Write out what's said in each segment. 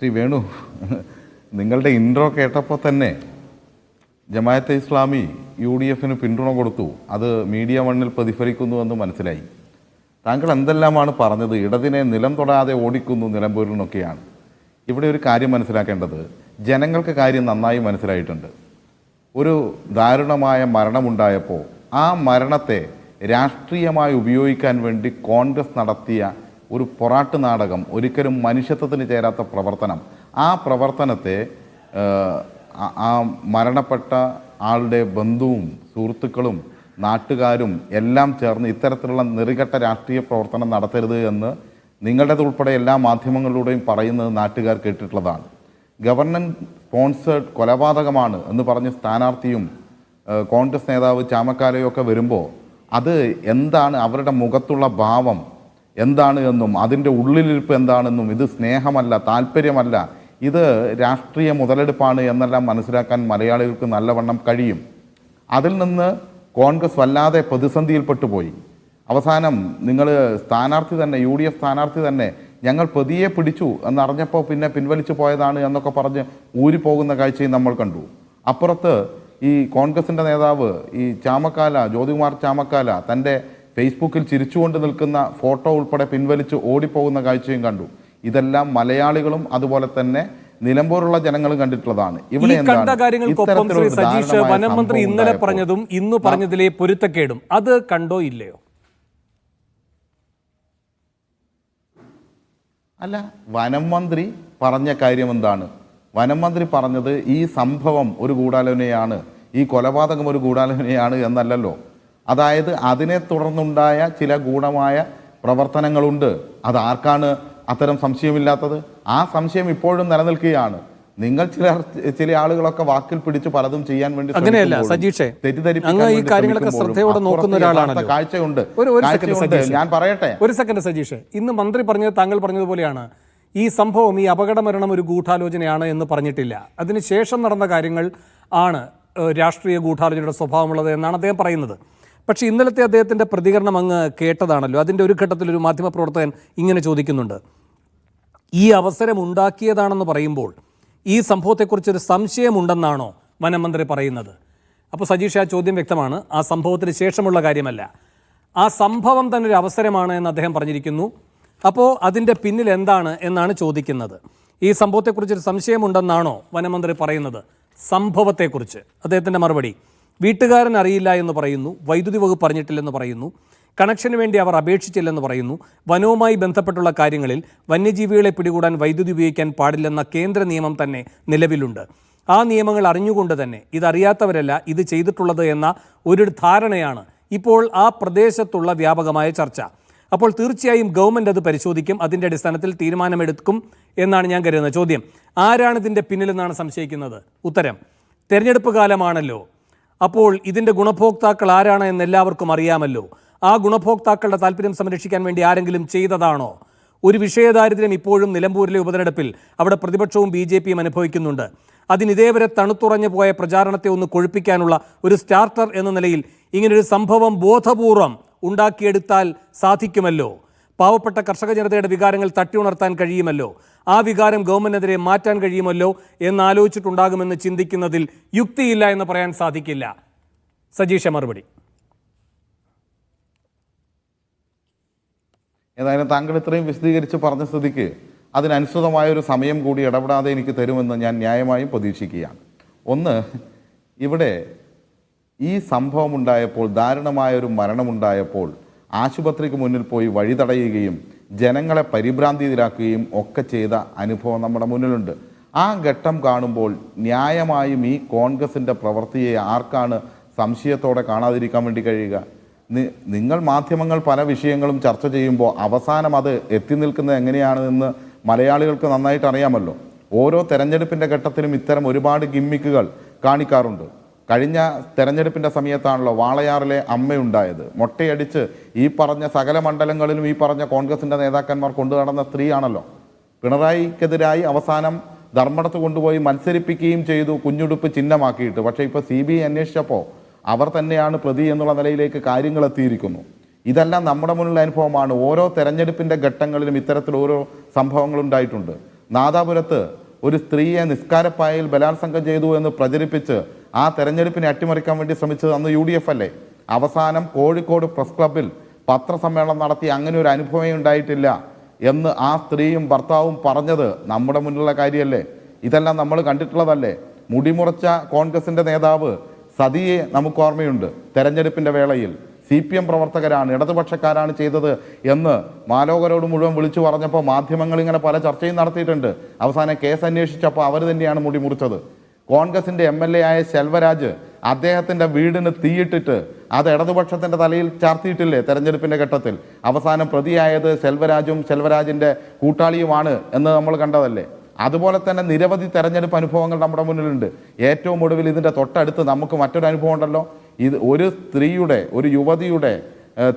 ശ്രീ വേണു നിങ്ങളുടെ ഇൻട്രോ കേട്ടപ്പോൾ തന്നെ ജമായത്തെ ഇസ്ലാമി യു ഡി എഫിന് പിന്തുണ കൊടുത്തു. അത് മീഡിയ മണ്ണിൽ പ്രതിഫലിക്കുന്നുവെന്ന് മനസ്സിലായി. താങ്കൾ എന്തെല്ലാമാണ് പറഞ്ഞത്? ഇടതിനെ നിലം തൊടാതെ ഓടിക്കുന്നു നിലമ്പൂരിൽ നിന്നൊക്കെയാണ് ഇവിടെ ഒരു കാര്യം മനസ്സിലാക്കേണ്ടത്. ജനങ്ങൾക്ക് കാര്യം നന്നായി മനസ്സിലായിട്ടുണ്ട്. ഒരു ദാരുണമായ മരണമുണ്ടായപ്പോൾ ആ മരണത്തെ രാഷ്ട്രീയമായി ഉപയോഗിക്കാൻ വേണ്ടി കോൺഗ്രസ് നടത്തിയ ഒരു പൊറാട്ട് നാടകം ഒരിക്കലും മനുഷ്യത്വത്തിന് ചേരാത്ത പ്രവർത്തനം. ആ പ്രവർത്തനത്തെ ആ- മരണപ്പെട്ട ആളുടെ ബന്ധുവും സുഹൃത്തുക്കളും നാട്ടുകാരും എല്ലാം ചേർന്ന് ഇത്തരത്തിലുള്ള നെറികെട്ട രാഷ്ട്രീയ പ്രവർത്തനം നടത്തരുത് എന്ന് നിങ്ങളുടേതുൾപ്പെടെ എല്ലാ മാധ്യമങ്ങളിലൂടെയും പറയുന്നത് നാട്ടുകാർ കേട്ടിട്ടുള്ളതാണ്. ഗവൺമെന്റ് സ്പോൺസേഡ് കൊലപാതകമാണ് എന്ന് പറഞ്ഞ് സ്ഥാനാർത്ഥിയും കോൺഗ്രസ് നേതാവ് ചാമക്കാലയും ഒക്കെ വരുമ്പോൾ അത് എന്താണ് അവരുടെ മുഖത്തുള്ള ഭാവം? എന്താണ് എന്നും അതിന്റെ ഉള്ളിലിരിപ്പ് എന്താണെന്നും ഇത് സ്നേഹമല്ല താല്പര്യമല്ല ഇത് രാഷ്ട്രീയ മുതലെടുപ്പാണ് എന്നെല്ലാം മനസ്സിലാക്കാൻ മലയാളികൾക്ക് നല്ലവണ്ണം കഴിയും. അതിൽ നിന്ന് കോൺഗ്രസ് വല്ലാതെ പ്രതിസന്ധിയിൽപ്പെട്ടു പോയി. അവസാനം നിങ്ങൾ സ്ഥാനാർത്ഥി തന്നെ യു ഡി എഫ് സ്ഥാനാർത്ഥി തന്നെ ഞങ്ങൾ പ്രതിയെ പിടിച്ചു എന്നറിഞ്ഞപ്പോൾ പിന്നെ പിൻവലിച്ചു പോയതാണ് എന്നൊക്കെ പറഞ്ഞ് ഊരിപ്പോകുന്ന കാഴ്ചയും നമ്മൾ കണ്ടു. അപ്പുറത്ത് ഈ കോൺഗ്രസിന്റെ നേതാവ് ഈ ചാമക്കാല ജ്യോതികുമാർ ചാമക്കാല തന്റെ ഫേസ്ബുക്കിൽ ചിരിച്ചുകൊണ്ട് നിൽക്കുന്ന ഫോട്ടോ ഉൾപ്പെടെ പിൻവലിച്ച് ഓടിപ്പോകുന്ന കാഴ്ചയും കണ്ടു. ഇതെല്ലാം മലയാളികളും അതുപോലെ തന്നെ നിലമ്പൂരുള്ള ജനങ്ങളും കണ്ടിട്ടുള്ളതാണ്. ഇവിടെ കണ്ട കാര്യങ്ങൾക്കൊപ്പം ശ്രീ സജീഷ് വനം മന്ത്രി ഇന്നലെ പറഞ്ഞതും ഇന്ന് പറഞ്ഞതിലെ പൊരുത്തക്കേടും. അത് കണ്ടോ ഇല്ലയോ? അല്ല വനം മന്ത്രി പറഞ്ഞ കാര്യം എന്താണ്? വനം മന്ത്രി പറഞ്ഞത് ഈ സംഭവം ഒരു ഗൂഢാലോചനയാണ് ഈ കൊലപാതകം ഒരു ഗൂഢാലോചനയാണ് എന്നല്ലല്ലോ. അതായത് അതിനെ തുടർന്നുണ്ടായ ചില ഗൂഢമായ പ്രവർത്തനങ്ങളുണ്ട്. അത് ആർക്കാണ് അത്തരം സംശയമില്ലാത്തത്? ആ സംശയം ഇപ്പോഴും നിലനിൽക്കുകയാണ്. നിങ്ങൾ ചില ചില ആളുകളൊക്കെ വാക്കിൽ പിടിച്ച് പലതും ചെയ്യാൻ വേണ്ടി അങ്ങനെയല്ല, സജീഷേ. കാഴ്ചയുണ്ട്. ഞാൻ പറയട്ടെ? ഒരു സെക്കൻഡ് സജീഷ്. ഇന്ന് മന്ത്രി പറഞ്ഞത് താങ്കൾ പറഞ്ഞതുപോലെയാണ്. ഈ സംഭവം ഈ അപകടമരണം ഒരു ഗൂഢാലോചനയാണ് എന്ന് പറഞ്ഞിട്ടില്ല. അതിനുശേഷം നടന്ന കാര്യങ്ങൾ ആണ് രാഷ്ട്രീയ ഗൂഢാലോചനയുടെ സ്വഭാവമുള്ളത് എന്നാണ് അദ്ദേഹം പറയുന്നത്. പക്ഷേ ഇന്നലത്തെ അദ്ദേഹത്തിന്റെ പ്രതികരണം അങ്ങ് കേട്ടതാണല്ലോ. അതിന്റെ ഒരു ഘട്ടത്തിൽ ഒരു മാധ്യമപ്രവർത്തകൻ ഇങ്ങനെ ചോദിക്കുന്നുണ്ട്. ഈ അവസരം ഉണ്ടാക്കിയതാണെന്ന് പറയുമ്പോൾ ഈ സംഭവത്തെക്കുറിച്ചൊരു സംശയമുണ്ടെന്നാണോ വനമന്ത്രി പറയുന്നത്? അപ്പോൾ സജീഷ് ആ ചോദ്യം വ്യക്തമാണ്. ആ സംഭവത്തിന് ശേഷമുള്ള കാര്യമല്ല. ആ സംഭവം തന്നെ ഒരു അവസരമാണ് എന്ന് അദ്ദേഹം പറഞ്ഞിരിക്കുന്നു. അപ്പോൾ അതിന്റെ പിന്നിൽ എന്താണ് എന്നാണ് ചോദിക്കുന്നത്. ഈ സംഭവത്തെക്കുറിച്ചൊരു സംശയമുണ്ടെന്നാണോ വനമന്ത്രി പറയുന്നത്? സംഭവത്തെക്കുറിച്ച്. അദ്ദേഹത്തിന്റെ മറുപടി. വീട്ടുകാരൻ അറിയില്ല എന്ന് പറയുന്നു വൈദ്യുതി വകുപ്പ് പറഞ്ഞിട്ടില്ലെന്ന് പറയുന്നു കണക്ഷന് വേണ്ടി അവർ അപേക്ഷിച്ചില്ലെന്ന് പറയുന്നു വനവുമായി ബന്ധപ്പെട്ടുള്ള കാര്യങ്ങളിൽ വന്യജീവികളെ പിടികൂടാൻ വൈദ്യുതി ഉപയോഗിക്കാൻ പാടില്ലെന്ന കേന്ദ്ര നിയമം തന്നെ നിലവിലുണ്ട്. ആ നിയമങ്ങൾ അറിഞ്ഞുകൊണ്ട് തന്നെ ഇതറിയാത്തവരല്ല ഇത് ചെയ്തിട്ടുള്ളത് എന്ന ഒരു ധാരണയാണ് ഇപ്പോൾ ആ പ്രദേശത്തുള്ള വ്യാപകമായ ചർച്ച. അപ്പോൾ തീർച്ചയായും ഗവൺമെന്റ് അത് പരിശോധിക്കും അതിന്റെ അടിസ്ഥാനത്തിൽ തീരുമാനമെടുക്കും എന്നാണ് ഞാൻ കരുതുന്നത്. ചോദ്യം ആരാണ് ഇതിന്റെ പിന്നിലെന്നാണ് സംശയിക്കുന്നത്? ഉത്തരം തെരഞ്ഞെടുപ്പ് കാലമാണല്ലോ. അപ്പോൾ ഇതിന്റെ ഗുണഭോക്താക്കൾ ആരാണ് എന്ന് എല്ലാവർക്കും അറിയാമല്ലോ. ആ ഗുണഭോക്താക്കളുടെ താല്പര്യം സംരക്ഷിക്കാൻ വേണ്ടി ആരെങ്കിലും ചെയ്തതാണോ? ഒരു വിഷയദാരിദ്ര്യം ഇപ്പോഴും നിലമ്പൂരിലെ ഉപതെരഞ്ഞെടുപ്പിൽ അവിടെ പ്രതിപക്ഷവും ബി ജെ പിയും അനുഭവിക്കുന്നുണ്ട്. അതിനിതേവരെ തണുത്തുറഞ്ഞു പോയ പ്രചാരണത്തെ ഒന്ന് കൊഴുപ്പിക്കാനുള്ള ഒരു സ്റ്റാർട്ടർ എന്ന നിലയിൽ ഇങ്ങനൊരു സംഭവം ബോധപൂർവം ഉണ്ടാക്കിയെടുത്താൽ സാധിക്കുമല്ലോ. പാവപ്പെട്ട കർഷക ജനതയുടെ വികാരങ്ങൾ തട്ടിയുണർത്താൻ കഴിയുമല്ലോ? ആ വികാരം ഗവൺമെന്റിനെതിരെ മാറ്റാൻ കഴിയുമല്ലോ എന്നാലോചിച്ചിട്ടുണ്ടാകുമെന്ന് ചിന്തിക്കുന്നതിൽ യുക്തിയില്ല എന്ന് പറയാൻ സാധിക്കില്ല. സജീഷ മറുപടി. ഏതായാലും താങ്കൾ ഇത്രയും വിശദീകരിച്ച് പറഞ്ഞ സ്ഥിതിക്ക് അതിനനുസൃതമായ ഒരു സമയം കൂടി ഇടപെടാതെ എനിക്ക് തരുമെന്ന് ഞാൻ ന്യായമായും പ്രതീക്ഷിക്കുകയാണ്. ഒന്ന് ഇവിടെ ഈ സംഭവമുണ്ടായപ്പോൾ ദാരുണമായൊരു മരണമുണ്ടായപ്പോൾ ആശുപത്രിക്ക് മുന്നിൽ പോയി വഴി തടയുകയും ജനങ്ങളെ പരിഭ്രാന്തിയിലാക്കുകയും ഒക്കെ ചെയ്ത അനുഭവം നമ്മുടെ മുന്നിലുണ്ട്. ആ ഘട്ടം കാണുമ്പോൾ ന്യായമായും ഈ കോൺഗ്രസിന്റെ പ്രവൃത്തിയെ ആർക്കാണ് സംശയത്തോടെ കാണാതിരിക്കാൻ വേണ്ടി കഴിയുക? നിങ്ങൾ മാധ്യമങ്ങൾ പല വിഷയങ്ങളും ചർച്ച ചെയ്യുമ്പോൾ അവസാനം അത് എത്തി നിൽക്കുന്നത് എങ്ങനെയാണെന്ന് മലയാളികൾക്ക് നന്നായിട്ട് അറിയാമല്ലോ. ഓരോ തെരഞ്ഞെടുപ്പിന്റെ ഘട്ടത്തിലും ഇത്തരം ഒരുപാട് ഗിമ്മിക്കുകൾ കാണിക്കാറുണ്ട്. കഴിഞ്ഞ തെരഞ്ഞെടുപ്പിന്റെ സമയത്താണല്ലോ വാളയാറിലെ അമ്മയുണ്ടായത്. മൊട്ടയടിച്ച് ഈ പറഞ്ഞ സകല മണ്ഡലങ്ങളിലും ഈ പറഞ്ഞ കോൺഗ്രസിന്റെ നേതാക്കന്മാർ കൊണ്ടു നടന്ന സ്ത്രീയാണല്ലോ. പിണറായിക്കെതിരായി അവസാനം ധർമ്മടത്ത് കൊണ്ടുപോയി മത്സരിപ്പിക്കുകയും ചെയ്തു കുഞ്ഞുടുപ്പ് ചിഹ്നമാക്കിയിട്ട്. പക്ഷേ ഇപ്പോൾ സി ബി ഐ അന്വേഷിച്ചപ്പോൾ അവർ തന്നെയാണ് പ്രതി എന്നുള്ള നിലയിലേക്ക് കാര്യങ്ങൾ എത്തിയിരിക്കുന്നു. ഇതെല്ലാം നമ്മുടെ മുന്നിലുള്ള അനുഭവമാണ്. ഓരോ തെരഞ്ഞെടുപ്പിന്റെ ഘട്ടങ്ങളിലും ഇത്തരത്തിൽ ഓരോ സംഭവങ്ങൾ ഉണ്ടായിട്ടുണ്ട്. നാദാപുരത്ത് ഒരു സ്ത്രീയെ നിസ്കാരപ്പായയിൽ ബലാത്സംഗം ചെയ്തു എന്ന് പ്രചരിപ്പിച്ച് ആ തെരഞ്ഞെടുപ്പിനെ അട്ടിമറിക്കാൻ വേണ്ടി ശ്രമിച്ചത് അന്ന് യു ഡി എഫ് അല്ലേ? അവസാനം കോഴിക്കോട് പ്രസ് ക്ലബിൽ പത്രസമ്മേളനം നടത്തി അങ്ങനെ ഒരു അനുഭവമേ ഉണ്ടായിട്ടില്ല എന്ന് ആ സ്ത്രീയും ഭർത്താവും പറഞ്ഞത് നമ്മുടെ മുന്നിലുള്ള കാര്യമല്ലേ? ഇതെല്ലാം നമ്മൾ കണ്ടിട്ടുള്ളതല്ലേ? മുടിമുറച്ച കോൺഗ്രസിന്റെ നേതാവ് സതിയെ നമുക്ക് ഓർമ്മയുണ്ട് തെരഞ്ഞെടുപ്പിന്റെ വേളയിൽ. സി പി എം പ്രവർത്തകരാണ് ഇടതുപക്ഷക്കാരാണ് ചെയ്തത് എന്ന് മാലോകരോട് മുഴുവൻ വിളിച്ചു പറഞ്ഞപ്പോൾ മാധ്യമങ്ങൾ ഇങ്ങനെ പല ചർച്ചയും നടത്തിയിട്ടുണ്ട്. അവസാനം കേസ് അന്വേഷിച്ചപ്പോൾ അവർ തന്നെയാണ് മുടി മുറിച്ചത്. കോൺഗ്രസിന്റെ എം എൽ എ ആയ ശെൽവരാജ് അദ്ദേഹത്തിന്റെ വീടിന് തീയിട്ടിട്ട് അത് ഇടതുപക്ഷത്തിന്റെ തലയിൽ ചാർത്തിയിട്ടില്ലേ തെരഞ്ഞെടുപ്പിന്റെ ഘട്ടത്തിൽ? അവസാനം പ്രതിയായത് ശെൽവരാജും സെൽവരാജിന്റെ കൂട്ടാളിയുമാണ് എന്ന് നമ്മൾ കണ്ടതല്ലേ? അതുപോലെ തന്നെ നിരവധി തെരഞ്ഞെടുപ്പ് അനുഭവങ്ങൾ നമ്മുടെ മുന്നിലുണ്ട്. ഏറ്റവും ഒടുവിൽ ഇതിന്റെ തൊട്ടടുത്ത് നമുക്ക് മറ്റൊരു അനുഭവം ഉണ്ടല്ലോ. ഇത് ഒരു സ്ത്രീയുടെ ഒരു യുവതിയുടെ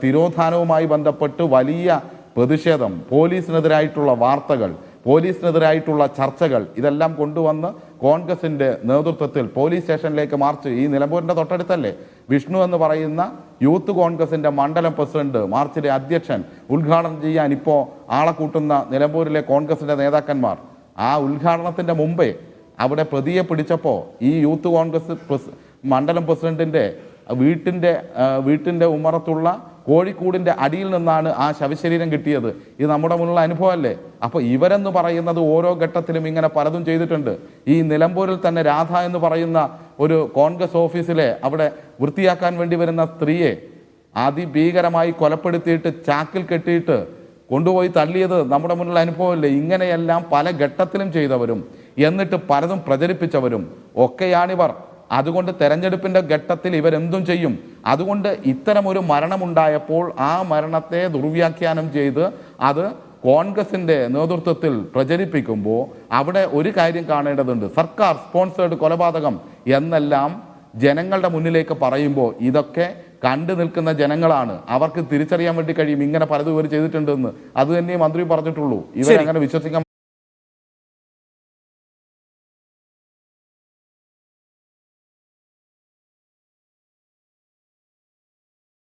തിരോധാനവുമായി ബന്ധപ്പെട്ട് വലിയ പ്രതിഷേധം പോലീസിനെതിരായിട്ടുള്ള വാർത്തകൾ പോലീസിനെതിരായിട്ടുള്ള ചർച്ചകൾ ഇതെല്ലാം കൊണ്ടുവന്ന് കോൺഗ്രസിന്റെ നേതൃത്വത്തിൽ പോലീസ് സ്റ്റേഷനിലേക്ക് മാർച്ച് ഈ നിലമ്പൂരിന്റെ തൊട്ടടുത്തല്ലേ? വിഷ്ണു എന്ന് പറയുന്ന യൂത്ത് കോൺഗ്രസിന്റെ മണ്ഡലം പ്രസിഡന്റ് മാർച്ചിലെ അധ്യക്ഷൻ ഉദ്ഘാടനം ചെയ്യാൻ ഇപ്പോൾ ആളെ കൂട്ടുന്ന നിലമ്പൂരിലെ കോൺഗ്രസിന്റെ നേതാക്കന്മാർ. ആ ഉദ്ഘാടനത്തിന്റെ മുമ്പേ അവിടെ പ്രതിയെ പിടിച്ചപ്പോൾ ഈ യൂത്ത് കോൺഗ്രസ് മണ്ഡലം പ്രസിഡന്റിന്റെ വീട്ടിന്റെ വീട്ടിന്റെ ഉമ്മറത്തുള്ള കോഴിക്കൂടിന്റെ അടിയിൽ നിന്നാണ് ആ ശവശരീരം കിട്ടിയത്. ഇത് നമ്മുടെ മുന്നിലുള്ള അനുഭവമല്ലേ? അപ്പോൾ ഇവരെന്ന് പറയുന്നത് ഓരോ ഘട്ടത്തിലും ഇങ്ങനെ പലതും ചെയ്തിട്ടുണ്ട്. ഈ നിലമ്പൂരിൽ തന്നെ രാധ എന്ന് പറയുന്ന ഒരു കോൺഗ്രസ് ഓഫീസിലെ അവിടെ വൃത്തിയാക്കാൻ വേണ്ടി വരുന്ന സ്ത്രീയെ അതിഭീകരമായി കൊലപ്പെടുത്തിയിട്ട് ചാക്കിൽ കെട്ടിയിട്ട് കൊണ്ടുപോയി തള്ളിയത് നമ്മുടെ മുന്നിലുള്ള അനുഭവമില്ലേ. ഇങ്ങനെയെല്ലാം പല ഘട്ടത്തിലും ചെയ്തവരും എന്നിട്ട് പലതും പ്രചരിപ്പിച്ചവരും ഒക്കെയാണിവർ. അതുകൊണ്ട് തെരഞ്ഞെടുപ്പിന്റെ ഘട്ടത്തിൽ ഇവരെന്തും ചെയ്യും? അതുകൊണ്ട് ഇത്തരമൊരു മരണമുണ്ടായപ്പോൾ ആ മരണത്തെ ദുർവ്യാഖ്യാനം ചെയ്ത് അത് കോൺഗ്രസിന്റെ നേതൃത്വത്തിൽ പ്രചരിപ്പിക്കുമ്പോൾ അവിടെ ഒരു കാര്യം കാണേണ്ടതുണ്ട്. സർക്കാർ സ്പോൺസേഡ് കൊലപാതകം എന്നെല്ലാം ജനങ്ങളുടെ മുന്നിലേക്ക് പറയുമ്പോൾ ഇതൊക്കെ കണ്ടു നിൽക്കുന്ന ജനങ്ങളാണ്. അവർക്ക് തിരിച്ചറിയാൻ വേണ്ടി കഴിയും. ഇങ്ങനെ പലതും ഇവർ ചെയ്തിട്ടുണ്ടെന്ന്. അത് തന്നെ മന്ത്രി പറഞ്ഞിട്ടുള്ളൂ. ഇവരങ്ങനെ വിശ്വസിക്കാൻ